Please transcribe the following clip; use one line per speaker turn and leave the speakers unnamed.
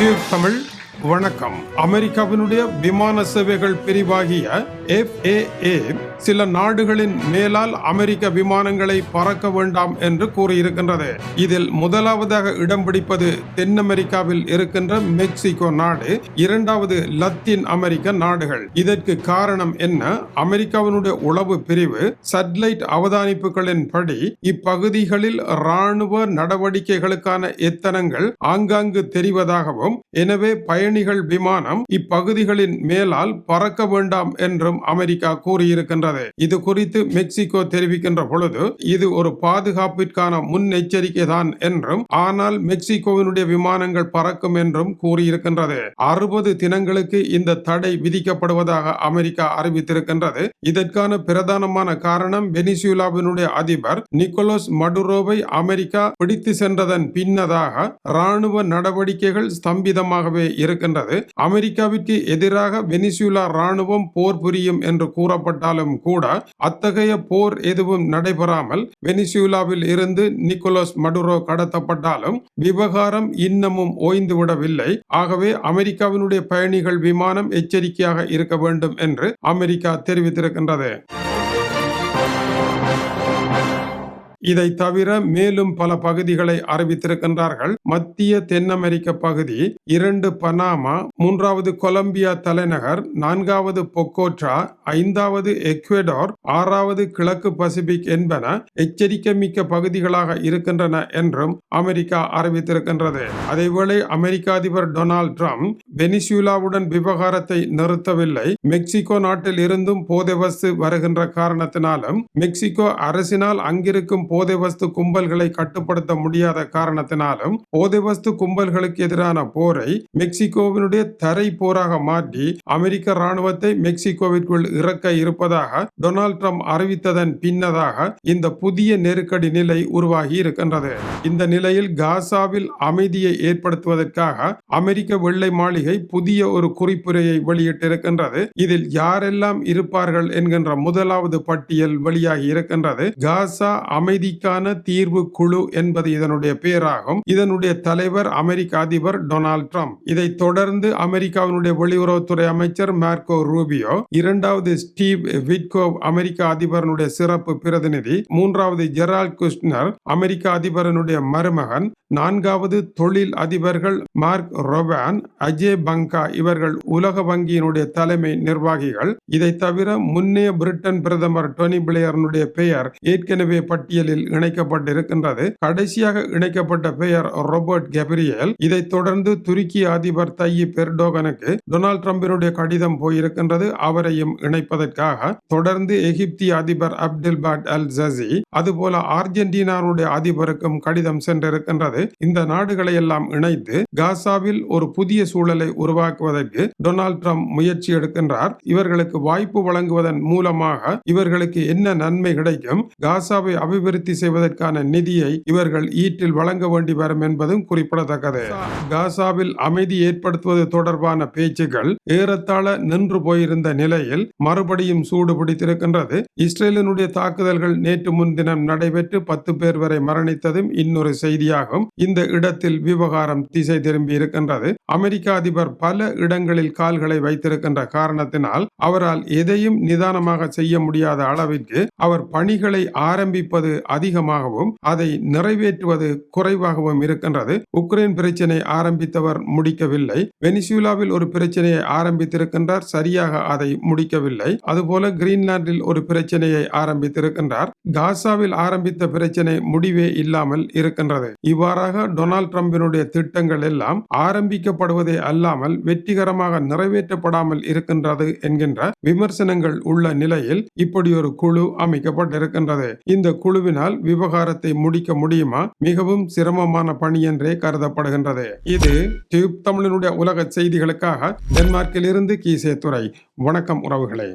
YouTube Tamil வணக்கம். அமெரிக்காவினுடைய விமான சேவைகள் பிரிவாகிய FAA சில நாடுகளின் மேலால் அமெரிக்க விமானங்களை பறக்க வேண்டாம் என்று கூறியிருக்கின்றது. இதில் முதலாவதாக இடம் பிடிப்பது தென் அமெரிக்காவில் இருக்கின்ற மெக்சிகோ நாடு இரண்டாவது லத்தீன் அமெரிக்க நாடுகள். இதற்கு காரணம் என்ன? அமெரிக்காவினுடைய உளவு பிரிவு சட்லைட் அவதானிப்புகளின் படி இப்பகுதிகளில் ராணுவ நடவடிக்கைகளுக்கான எத்தனங்கள் ஆங்காங்கு தெரிவதாகவும் எனவே பயணிகள் விமானம் இப்பகுதிகளின் மேலால் பறக்க வேண்டாம் என்றும் அமெரிக்கா கூறியிருக்கின்றது. இது குறித்து மெக்சிகோ தெரிவிக்கின்ற பொழுது இது ஒரு பாதுகாப்பிற்கான முன்னெச்சரிக்கை தான் என்றும் ஆனால் மெக்சிகோவினுடைய விமானங்கள் பறக்கும் என்றும் கூறியிருக்கின்றது. அறுபது தினங்களுக்கு இந்த தடை விதிக்கப்படுவதாக அமெரிக்கா அறிவித்திருக்கின்றது. இதற்கான பிரதானமான காரணம் வெனிசுலாவினுடைய அதிபர் நிக்கோலஸ் மடுரோவை அமெரிக்கா பிடித்து சென்றதன் பின்னதாக ராணுவ நடவடிக்கைகள் ஸ்தம்பிதமாகவே இருக்கின்றது. அமெரிக்காவிற்கு எதிராக வெனிசுலா ராணுவம் போர் புரியும் என்று கூறப்பட்டாலும் கூட அத்தகைய போர் எதுவும் நடைபெறாமல் வெனிசுலாவில் இருந்து நிக்கோலஸ் மடுரோ கடத்தப்பட்டாலும் விவகாரம் இன்னமும் ஓய்ந்துவிடவில்லை. ஆகவே அமெரிக்காவினுடைய பயணிகள் விமானம் எச்சரிக்கையாக இருக்க வேண்டும் என்று அமெரிக்கா தெரிவித்திருக்கின்றது. இதை தவிர மேலும் பல பகுதிகளை அறிவித்திருக்கின்றார்கள். மத்திய தென் அமெரிக்க பகுதி இரண்டு பனாமா மூன்றாவது கொலம்பியா தலைநகர் நான்காவது பொக்கோட்ரா ஐந்தாவது எக்வெடோர் ஆறாவது கிழக்கு பசிபிக் என்பன எச்சரிக்கை மிக்க பகுதிகளாக இருக்கின்றன என்றும் அமெரிக்கா அறிவித்திருக்கின்றது. அதேவேளை அமெரிக்க அதிபர் டொனால்ட் ட்ரம்ப் வெனிசுலாவுடன் விவகாரத்தை நிறுத்தவில்லை. மெக்சிகோ நாட்டில் இருந்தும் போதை வஸ்து வருகின்ற காரணத்தினாலும் மெக்சிகோ அரசினால் அங்கிருக்கும் போதை வஸ்து கும்பல்களை கட்டுப்படுத்த முடியாத காரணத்தினாலும் போதை வஸ்து கும்பல்களுக்கு எதிரான போரை மெக்சிகோவினுடைய தரை போராக மாற்றி அமெரிக்க ராணுவத்தை மெக்சிகோவிற்குள் இறக்க இருப்பதாக டொனால்ட் ட்ரம்ப் அறிவித்ததன் பின்னதாக இந்த புதிய நெருக்கடி நிலை உருவாகி இருக்கின்றது. இந்த நிலையில் காசாவில் அமைதியை ஏற்படுத்துவதற்காக அமெரிக்க வெள்ளை மாளிகை புதிய ஒரு குறிப்புரையை வெளியிட்டிருக்கின்றது. இதில் யாரெல்லாம் இருப்பார்கள் என்கின்ற முதலாவது பட்டியல் வெளியாகி இருக்கின்றது. காசா அமைதி அமைதிக்கான தீர்வு குழு என்பது இதனுடைய பெயராகும் இதனுடைய தலைவர் அமெரிக்க அதிபர் டொனால்ட் ட்ரம்ப். இதை தொடர்ந்து அமெரிக்காவினுடைய வெளியுறவுத்துறை அமைச்சர் மார்க்கோ ரூபியோ இரண்டாவது ஸ்டீவ் விட்கோவ் அமெரிக்க அதிபரனுடைய சிறப்பு பிரதிநிதி மூன்றாவது ஜெரால்ட் குஷ்னர் அமெரிக்க அதிபரனுடைய மருமகன் நான்காவது தொழில் அதிபர்கள் மார்க் ரொபான் அஜய் பங்கா இவர்கள் உலக வங்கியினுடைய தலைமை நிர்வாகிகள். இதை தவிர முன்னைய பிரிட்டன் பிரதமர் டொனி பிளேயர்னுடைய பெயர் ஏற்கனவே பட்டியலில் இணைக்கப்பட்டிருக்கின்றது. கடைசியாக இணைக்கப்பட்ட பெயர் ரோபர்ட் கெப்ரியல். இதைத் தொடர்ந்து துருக்கி அதிபர் தையிப் பெர்டோகனுக்கு டொனால்ட் ட்ரம்பினுடைய கடிதம் போயிருக்கின்றது. அவரையும் இணைப்பதற்காக தொடர்ந்து எகிப்திய அதிபர் அப்துல் பாட் அல் ஜசி அதுபோல அர்ஜென்டினாவுடைய அதிபருக்கும் கடிதம் சென்றிருக்கின்றது. இந்த நாடுகளை எல்லாம் இணைத்து காசாவில் ஒரு புதிய சூழலை உருவாக்குவதற்கு டொனால்ட் ட்ரம்ப் முயற்சி எடுக்கின்றார். இவர்களுக்கு வாய்ப்பு வழங்குவதன் மூலமாக இவர்களுக்கு என்ன நன்மை கிடைக்கும்? காசாவை அபிவிருத்தி அபிவிருத்தி செய்வதற்கான நிதியை இவர்கள் ஈட்டில் வழங்க வேண்டி வரும் என்பதும் குறிப்பிடத்தக்கது. காசாவில் அமைதி ஏற்படுத்துவது தொடர்பான பேச்சுக்கள் ஏறத்தாழ நின்று போயிருந்த நிலையில் மறுபடியும் சூடு பிடித்திருக்கின்றது. இஸ்ரேலினுடைய தாக்குதல்கள் நேற்று முன்தினம் நடைபெற்று பத்து பேர் வரை மரணித்ததும் இன்னொரு செய்தியாகும். இந்த இடத்தில் விவகாரம் திசை திரும்பி இருக்கின்றது. அமெரிக்க அதிபர் பல இடங்களில் கால்களை வைத்திருக்கின்ற காரணத்தினால் அவரால் எதையும் நிதானமாக செய்ய முடியாத அளவிற்கு அவர் பணிகளை ஆரம்பிப்பது அதிகமாகவும் அதை நிறைவேற்றுவது குறைவாகவும் இருக்கின்றது. உக்ரைன் பிரச்சனை ஆரம்பித்தவர் முடிக்கவில்லை. வெனிசுலாவில் ஒரு பிரச்சனையை ஆரம்பித்திருக்கின்றார் சரியாக அதை முடிக்கவில்லை. அதுபோல கிரீன்லாந்தில் ஒரு பிரச்சனையை ஆரம்பித்திருக்கின்றார். காசாவில் ஆரம்பித்த பிரச்சனை முடிவே இல்லாமல் இருக்கின்றது. இவ்வாறாக டொனால்ட் ட்ரம்பினுடைய திட்டங்கள் எல்லாம் ஆரம்பிக்கப்படுவதே அல்லாமல் வெற்றிகரமாக நிறைவேற்றப்படாமல் இருக்கின்றது என்கின்ற விமர்சனங்கள் உள்ள நிலையில் இப்படி ஒரு குழு அமைக்கப்பட்டிருக்கின்றது. இந்த இதனால் விவகாரத்தை முடிக்க முடியுமா? மிகவும் சிரமமான பணி என்றே கருதப்படுகின்றது. இது டியூப் தமிழனுடைய உலக செய்திகளுக்காக டென்மார்க்கில் இருந்து கீசே துறை வணக்கம் உறவுகளே.